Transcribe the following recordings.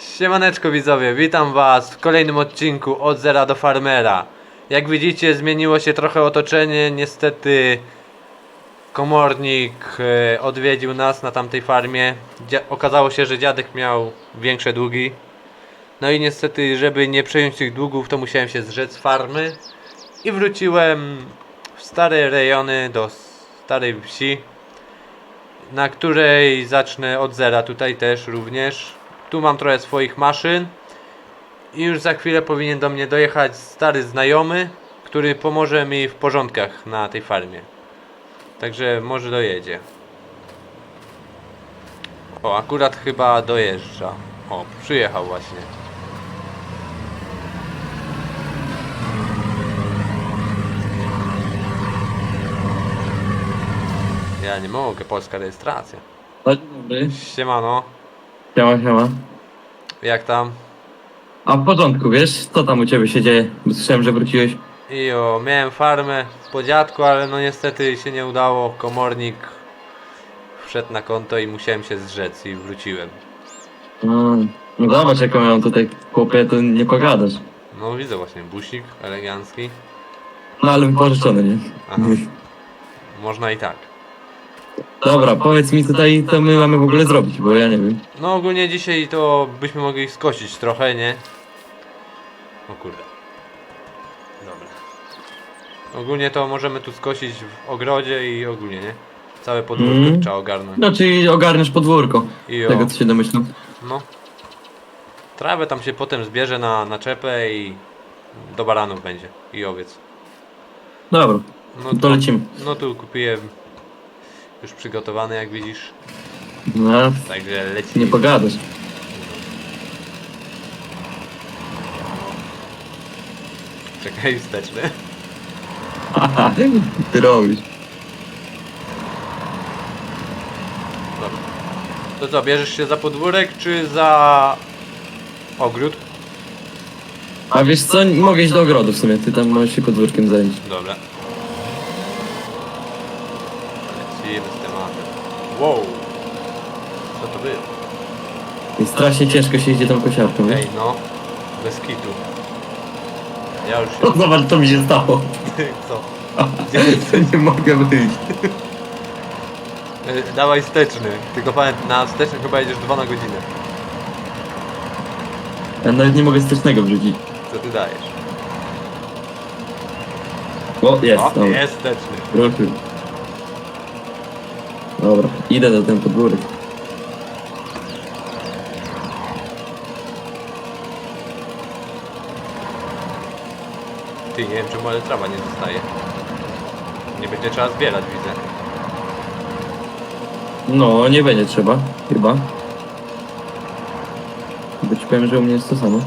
Siemaneczko widzowie, witam was w kolejnym odcinku od zera do farmera. Jak widzicie zmieniło się trochę otoczenie, niestety komornik e, odwiedził nas na tamtej farmie. Okazało się, że dziadek miał większe długi. No i niestety, żeby nie przejąć tych długów, to musiałem się zrzec farmy i wróciłem w stare rejony do starej wsi na której zacznę od zera tutaj też również. Tu mam trochę swoich maszyn i już za chwilę powinien do mnie dojechać stary znajomy, który pomoże mi w porządkach na tej farmie. Także może dojedzie. O, akurat chyba dojeżdża. O, przyjechał właśnie. Ja nie mogę, polska rejestracja. Dzień dobry. Siemano, Siema, siema. jak tam? A w porządku, wiesz, co tam u ciebie się dzieje? Bo Słyszałem, że wróciłeś. Ijo, miałem farmę po dziadku, ale no niestety się nie udało. Komornik wszedł na konto i musiałem się zrzec i wróciłem. Mm, No zobacz, jaką mam tutaj chłopie, to nie pogadasz. No widzę właśnie, busik elegancki. No ale pożyczony, nie? Aha. Można i tak. Dobra, powiedz mi tutaj, co my mamy w ogóle zrobić, bo ja nie wiem. No ogólnie dzisiaj to byśmy mogli skosić trochę, nie? O kurde. Dobra. Ogólnie to możemy tu skosić w ogrodzie i ogólnie, nie? Całe podwórko Mm. trzeba ogarnąć. No, czyli ogarniesz podwórko. I o, Tego, co się domyślam. no. Trawę tam się potem zbierze na naczepę i do baranów będzie. I owiec. Dobra, No to lecimy. No tu kupiłem już przygotowany jak widzisz. No, Także lecimy. nie pogadasz. Czekaj wsteczny. Haha, ty robisz. Dobra. To co, bierzesz się za podwórek czy za ogród? A wiesz co, mogę iść do ogrodu w sumie, ty tam możesz się podwórkiem zająć. Dobra. Lecimy z tematem. Wow. Co to było? I strasznie ciężko się idzie tą kosiarką, nie? Ej no. Bez kitu. Ja już O, się... zobacz, co mi się stało. co? nie mogę wyjść. Y, Dawaj wsteczny. Tylko pamiętaj, na wsteczny chyba jedziesz 2 na godzinę. Ja nawet nie mogę stycznego wrzucić. Co ty dajesz? O, jest, o, dobra. jest wsteczny. Ruszył. Dobra, idę do ten podwórek. Ty, nie wiem czemu, ale trawa nie zostaje. Nie będzie trzeba zbierać, widzę. No, nie będzie trzeba, chyba. Bo ci powiem, że u mnie jest to samo.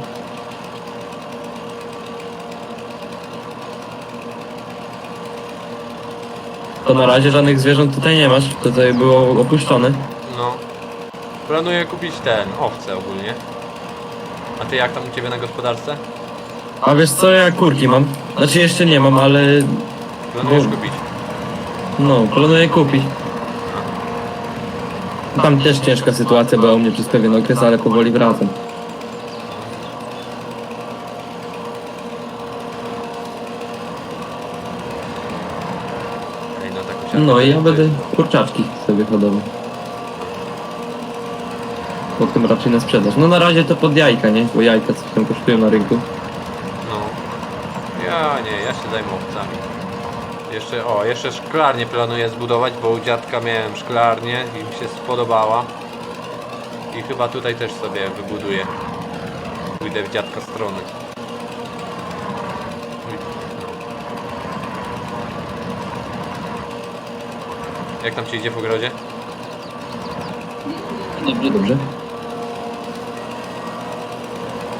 To na razie żadnych zwierząt tutaj nie masz, to tutaj było opuszczone. No. Planuję kupić ten, owce ogólnie. A ty jak tam u ciebie na gospodarce? A wiesz co, ja kurki mam. Znaczy jeszcze nie mam, ale Planujesz kupić? no, planuję kupić. Tam też ciężka sytuacja była u mnie przez pewien okres, ale powoli wracam. Ej, no i ja będę kurczaczki sobie hodował. Potem raczej na sprzedaż. No na razie to pod jajka, nie? Bo jajka coś tam kosztują na rynku. No. Ja nie, ja się zajmę owcami. Jeszcze, o, jeszcze szklarnię planuję zbudować, bo u dziadka miałem szklarnię i mi się spodobała. I chyba tutaj też sobie wybuduję. Pójdę w dziadka strony. Jak tam się idzie w ogrodzie? Dobrze, dobrze.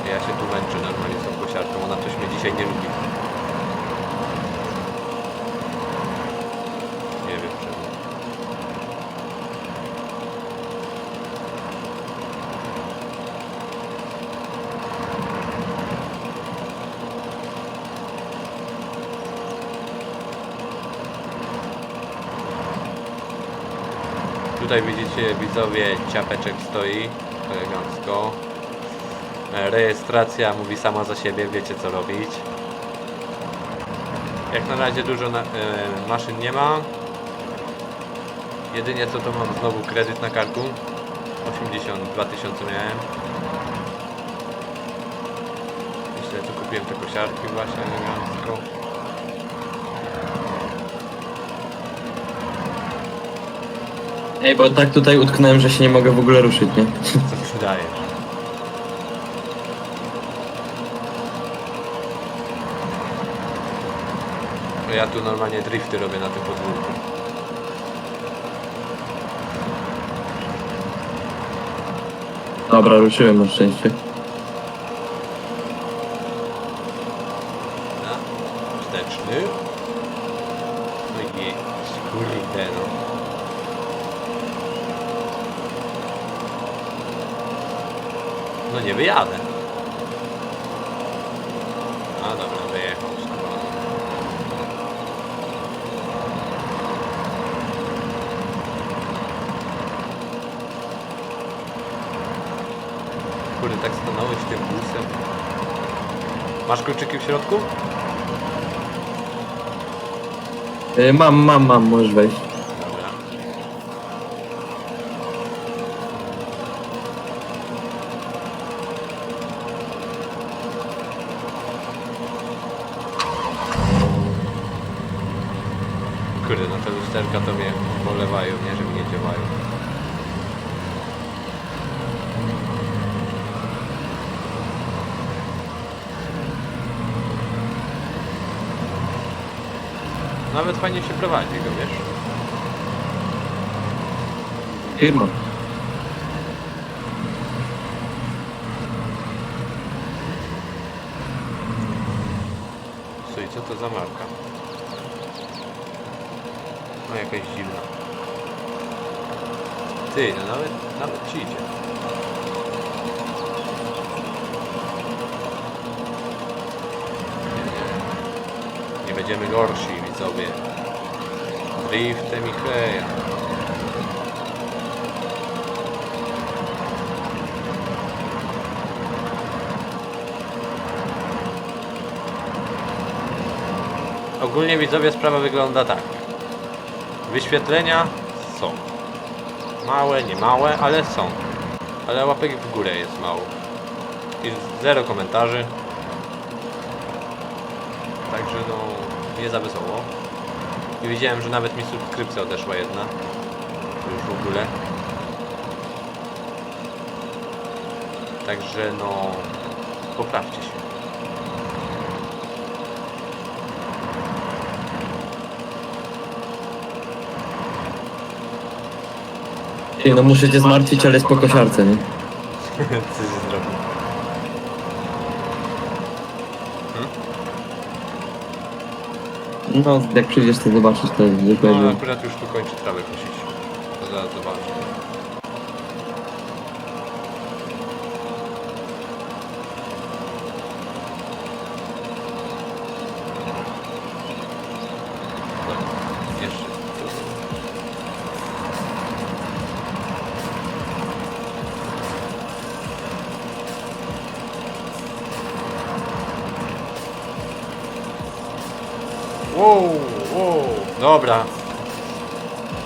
Ja się tu męczę normalnie z tą kosiarką, ona coś mnie dzisiaj nie lubi. Nie wiem czemu. Tutaj widzicie widzowie ciapeczek stoi elegancko. E, Rejestracja mówi sama za siebie, wiecie co robić. Jak na razie dużo na, e, maszyn nie ma. Jedynie co to mam znowu kredyt na karku. 82 tysiące miałem. Myślę, że kupiłem te kosiarki właśnie elegancko. Ej, bo tak tutaj utknąłem, że się nie mogę w ogóle ruszyć, nie? Co ty dajesz? To Ja tu normalnie drifty robię na tym podwórku. Dobra, ruszyłem na szczęście. Na wsteczny. No i jedź, kurde no. No nie wyjadę. A dobra, wyjechał. Kurde, tak stanąłeś tym busem. Masz kluczyki w środku? Y, mam, mam, mam, możesz wejść. Dobra. Kurde, no te lusterka to mnie polewają, nie? Że mi nie działają. Nawet fajnie się prowadzi go, wiesz? Firma. Słuchaj, co to za marka? No jakaś dziwna. Ty, no nawet, nawet ci idzie. Nie, nie. Nie będziemy gorsi, widzowie. Driftem i heja. Ogólnie widzowie sprawa wygląda tak. Wyświetlenia są. Małe, nie małe, ale są. Ale łapek w górę jest mało. I zero komentarzy. Także no nie za wesoło. I widziałem, że nawet mi subskrypcja odeszła jedna. Już w ogóle. Także no poprawcie się. Ty, no muszę cię zmartwić, ale jest po kosiarce, nie? Co się zrobił? No, jak przyjdziesz to zobaczysz, to już No będzie. akurat już tu kończy trawę kosić. To zaraz zobaczę. Dobra, jeszcze tu. Wow, wow, dobra.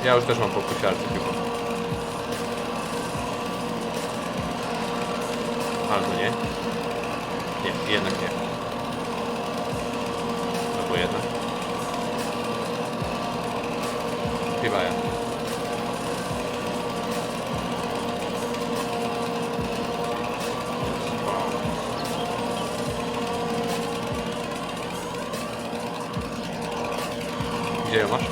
Ja już też mam po kosiarce chyba. Albo nie. Nie, jednak nie. Albo jednak. Chyba ja. Gdzie ją masz?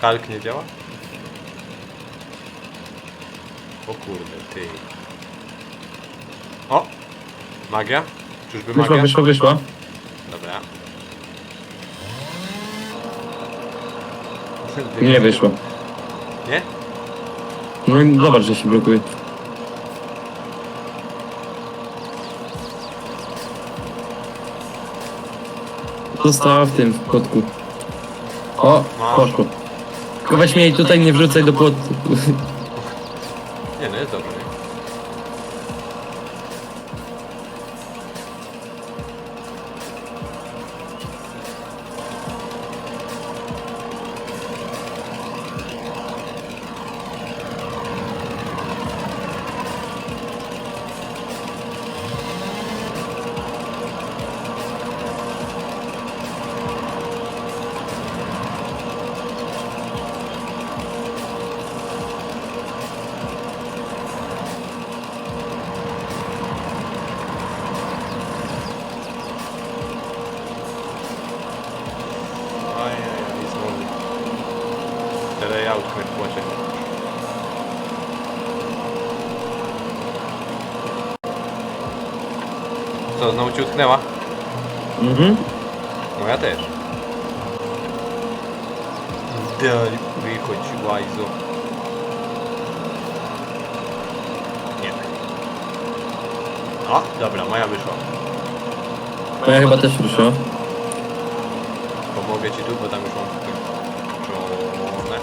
Hulk nie działa? O kurde, ty. O! Magia? Czyżby Wyszła, magia? wyszła, wyszła. Dobra. Nie wyszła. No i zobacz, że się blokuje. Została w tym, w kotku. O, poszło. Tylko weź mnie jej tutaj nie wrzucaj do płotu. Nie no, jest nie? Ajajaj, znowu. Te layout mnie płacze. Co, znowu ci utknęła? Mhm. Moja też. Daj, wychodź, łajzo. Nie. O, dobra, moja wyszła. Moja chyba też ruszyła. Pomogę ci tu, bo tam już mam skończone.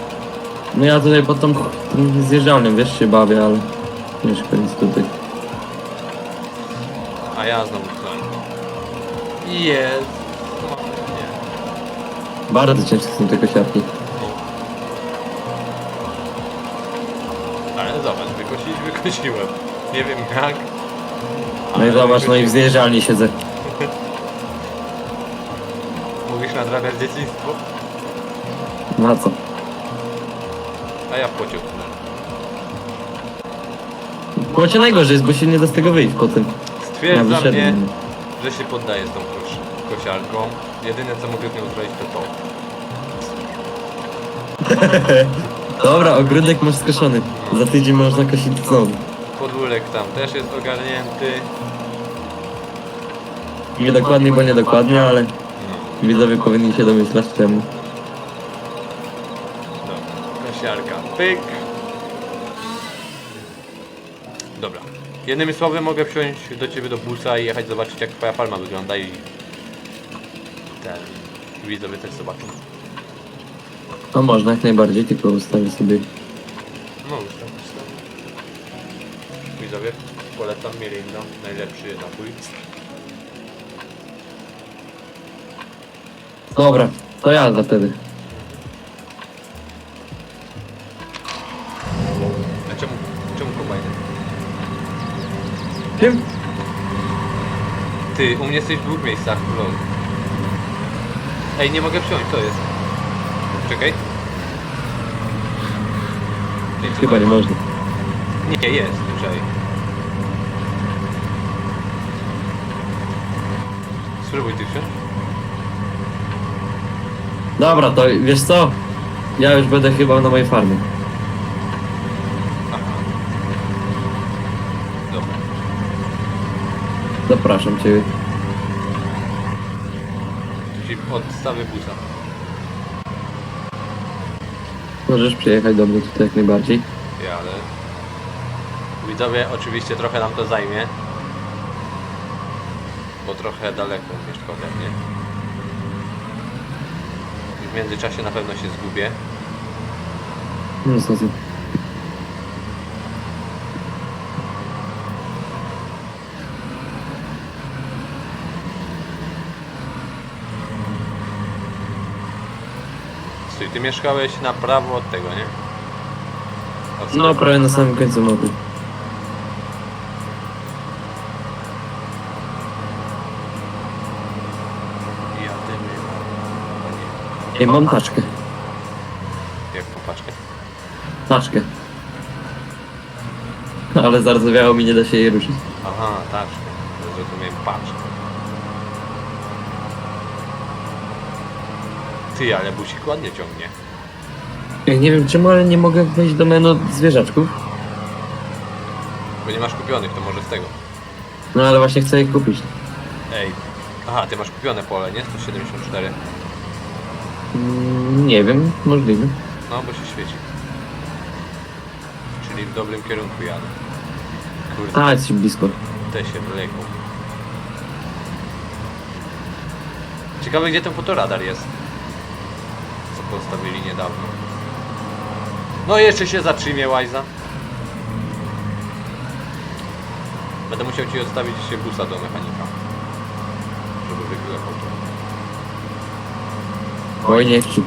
No ja tutaj pod tą, tym zjeżdżalnią, wiesz, się bawię, ale ciężko nic tutaj. A ja znowu. Jest. No, nie. Bardzo ciężko są te kosiarki. Ale zobacz, wykosić wykosiłem. Nie wiem jak. No i ale zobacz, no i w zjeżdżalni siedzę. Mówisz nadrabiać dzieciństwo? Na co? A ja w płocie utknąłem. Płocie najgorzej jest, bo się nie da z tego wyjść potem. Ja Stwierdza mnie, wyszedłem. Że się poddaję z tą kos- kosiarką. Jedyne co mogę z nią zrobić to to. Dobra, ogródek masz skoszony. Za tydzień można kosić znowu. Podwórek tam też jest ogarnięty. Nie dokładnie, bo nie dokładnie, ale No, widzowie powinni się domyślać czemu. dobra. Kosiarka. Pyk. Jednymi słowy mogę wsiąść do ciebie do busa i jechać zobaczyć jak twoja farma wygląda i ten widzowie też zobaczą. No można jak najbardziej, tylko ustawię sobie. No ustaw, ustaw. Widzowie, polecam Mirinda, najlepszy napój. Dobra, to jazda wtedy. Wiem. Ty, u mnie jesteś w dwóch miejscach, lol. Ej, nie mogę wsiąść, co jest? Czekaj. Co Chyba to nie można. Nie, jest, czekaj. Spróbuj ty wsiąść. Dobra, to wiesz co? Ja już będę chyba na mojej farmie. Aha. Dobra. Zapraszam cię. Ci odstawię busa. Możesz przyjechać do mnie tutaj jak najbardziej. Ja, ale... Widzowie, oczywiście trochę nam to zajmie. Bo trochę daleko mieszka ode mnie. W międzyczasie na pewno się zgubię. No co Stój, ty mieszkałeś na prawo od tego, nie? Od No prawie na samym końcu mapy. Ja dymy. O nie. Ej, mam taczkę. Jak popaczkę? Taczkę. Ale zardzewiało mi, nie da się jej ruszyć. Aha, taczkę. Zrozumiałem paczkę. Ty, ale busik ładnie ciągnie. Ja nie wiem czemu, ale nie mogę wejść do menu zwierzaczków. Bo nie masz kupionych, to może z tego. No ale właśnie chcę je kupić. Ej. Aha, ty masz kupione pole, nie? 174. Mm, nie wiem, możliwe. No, bo się świeci. Czyli w dobrym kierunku jadę. Kurde, A, jesteś blisko. te się wleką. Ciekawe gdzie ten fotoradar jest. Postawili niedawno. No jeszcze się zatrzymie Łajza. Będę musiał ci odstawić się busa do mechanika. Żeby wyklepał to. Oj, nie chcę.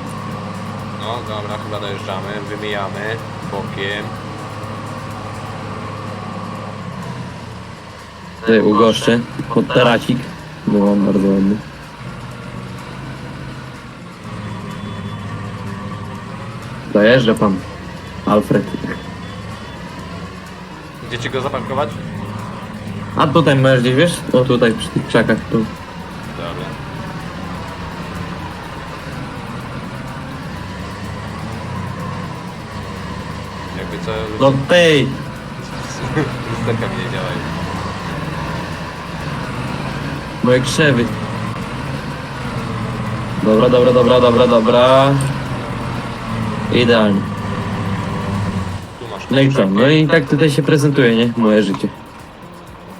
No dobra, chyba dojeżdżamy, wymijamy bokiem. Tutaj ugoszczę pod taracik, bo mam bardzo ładny. Dojeżdża pan, Alfred. Gdzie ci go zaparkować? A tutaj masz gdzieś, wiesz? O tutaj przy tych krzakach tu. Dobra. Jakby co... No tej! Lusterka mi nie. Moje krzewy. Dobra, dobra, dobra, dobra, dobra. Idealnie. Tu masz No i co? No i tak tutaj się prezentuje, nie? Moje życie.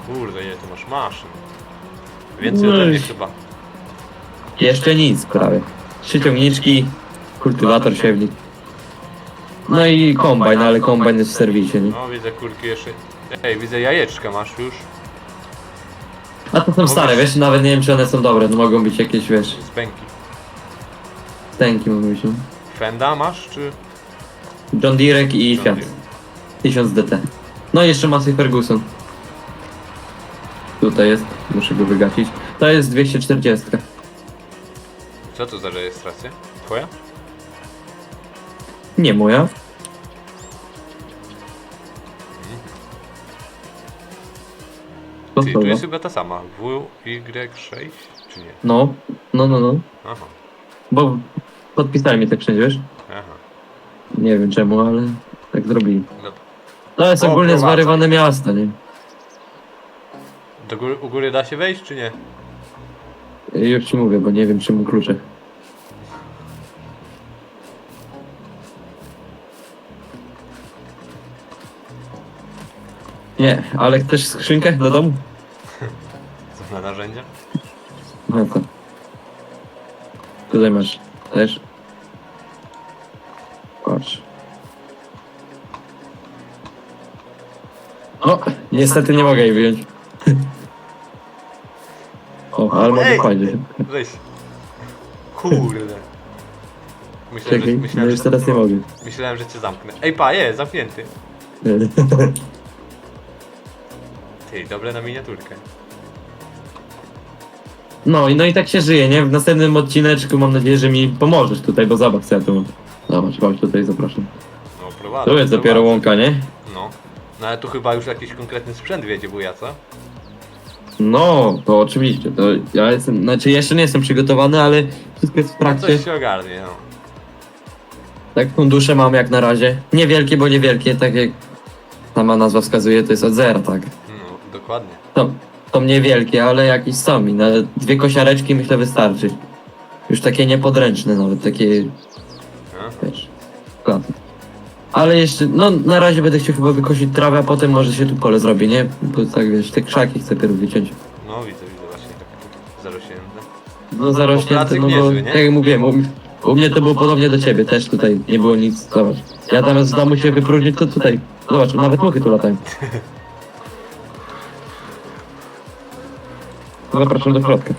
Kurde, ile tu masz maszyn. Więcej ode No mnie i- chyba. Jeszcze nic prawie. Trzy ciągniczki, kultywator, siewnik. No i kombajn, ale kombajn jest w serwisie, nie? No widzę kurki jeszcze. Ej, widzę jajeczka masz już. A to są stare, wiesz? Nawet nie wiem czy one są dobre, no mogą być jakieś, wiesz, Z pęki. stęki mogą być, no. Fenda masz, czy? John Deerek i John Fiat. Deere? 1000 DT. No i jeszcze Massey Ferguson. Tutaj jest, muszę go wygacić. To jest 240. Co to za rejestracja? Twoja? Nie moja. Ty, tu jest chyba ta sama. WY6? Czy nie? No, no, no, no. Aha, Bo podpisali mi tak wszędzie, wiesz? aha. Nie wiem czemu, ale tak zrobili. No, To jest ogólnie prowadzą. zwariowane miasto, nie? do góry, u góry da się wejść, czy nie? Już ci mówię, bo nie wiem czemu klucze. Nie, ale chcesz skrzynkę do domu? Co na narzędzia? No to. Tutaj masz też. Patrz. O, niestety nie mogę jej wyjąć. O, ale mogę Ej! fajnie. Weź. Kurde. Myślałem, Czekaj, że, no myślałem, już że, teraz nie mogę. myślałem, że cię zamknę. Ej, pa, jest, zamknięty. Ty, dobre na miniaturkę. No i no i tak się żyje, nie? W następnym odcineczku mam nadzieję, że mi pomożesz tutaj, bo zobacz co ja tu mam. Zobacz, chodź tutaj, zapraszam. No, prowadzę. Tu jest dopiero prowadzę. łąka, nie? No. No ale tu chyba już jakiś konkretny sprzęt wiedzie wuja, co? No, to oczywiście, to ja jestem, znaczy jeszcze nie jestem przygotowany, ale wszystko jest w trakcie. Coś się ogarnie, no. Tak, fundusze mam jak na razie. Niewielkie, bo niewielkie, tak jak sama nazwa wskazuje, to jest od zera, tak. No, dokładnie. To, to niewielkie, ale jakieś są i na dwie kosiareczki myślę wystarczy. Już takie niepodręczne nawet, takie, No. wiesz, klasy. Ale jeszcze, no na razie będę chciał chyba wykosić trawę, a potem może się tu pole zrobi, nie? Bo tak wiesz, te krzaki chcę pierw wyciąć. No widzę, widzę właśnie tak zarośnięte. No zarośnięte, no bo niezły, nie? tak jak mówiłem, u, u mnie to było podobnie do ciebie, też tutaj nie było nic, zobacz. Ja zamiast w domu się wypróżnić, to tutaj, zobacz, nawet muchy tu latają. Zapraszam do środka,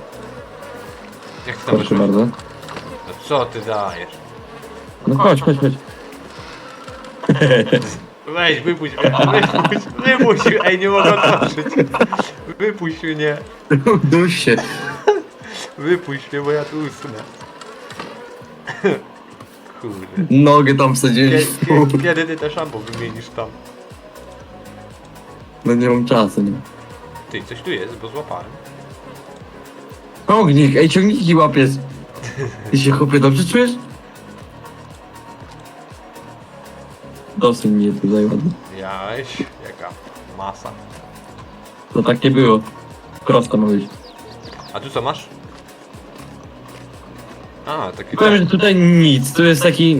Jak ty tam proszę wyszłeś? bardzo. No co ty dajesz? No chodź, chodź, chodź. Weź, wypuść mnie, wypuść, wypuść, ej, nie mogę otworzyć. Wypuść mnie, Duś się. wypuść mnie, bo ja tu usnę. Kurde. Nogę tam kie- Kiedy ty te szambo wymienisz tam? No nie mam czasu, nie. Ty, coś tu jest, bo złapałem. Ognik, ej, ciągniki łapiesz. Ty się chłopie dobrze czujesz? Dosyć mnie tutaj ładnie. Jaś, jaka masa. To tak nie było. Prosto ma być. A tu co masz? A, taki Powiem, że tutaj nic, tu jest taki,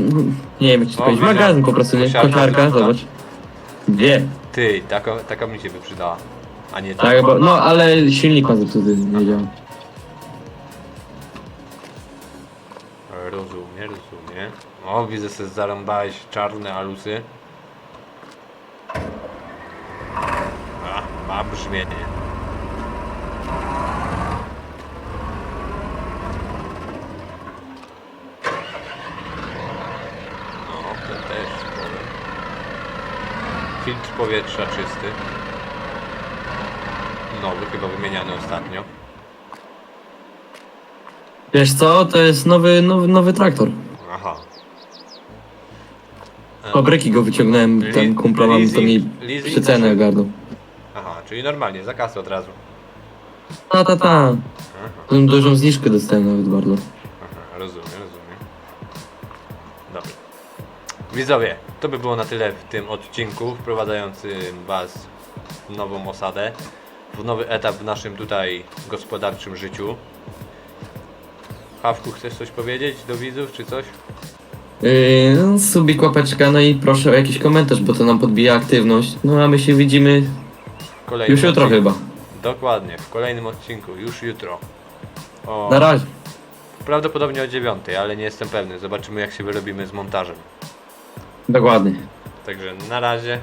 nie wiem jak ci O, powiedzieć, magazyn po prostu, nie? Kosiarka. zobacz. Gdzie? Ty, taka, taka mi się by przydała. A nie Tak, bo, no ale silnik ma zepsuty, nie działa. O, widzę, że zarąbałeś czarne alusy. A, ma brzmienie. No, ten też. Filtr powietrza czysty. Nowy, chyba wymieniany ostatnio. Wiesz co, to jest nowy, nowy, nowy traktor. Aha. Fabryki go wyciągnąłem, Li- tam kumpla mam, to mi leasing- przycenę ogarnął. Aha, czyli normalnie, za kasę od razu. Ta, ta, ta. Tą dużą zniżkę dostałem nawet bardzo. aha, rozumiem, rozumiem. Dobra. Widzowie, to by było na tyle w tym odcinku wprowadzającym Was w nową osadę, w nowy etap w naszym tutaj gospodarczym życiu. Hawku, chcesz coś powiedzieć do widzów, czy coś? Yy, no, subik, łapeczka, no i proszę o jakiś komentarz, bo to nam podbija aktywność. No a my się widzimy W kolejnym już jutro odcinku. chyba. Dokładnie, w kolejnym odcinku, już jutro. O, Na razie. Prawdopodobnie o dziewiątej, ale nie jestem pewny. Zobaczymy jak się wyrobimy z montażem. Dokładnie. Także na razie.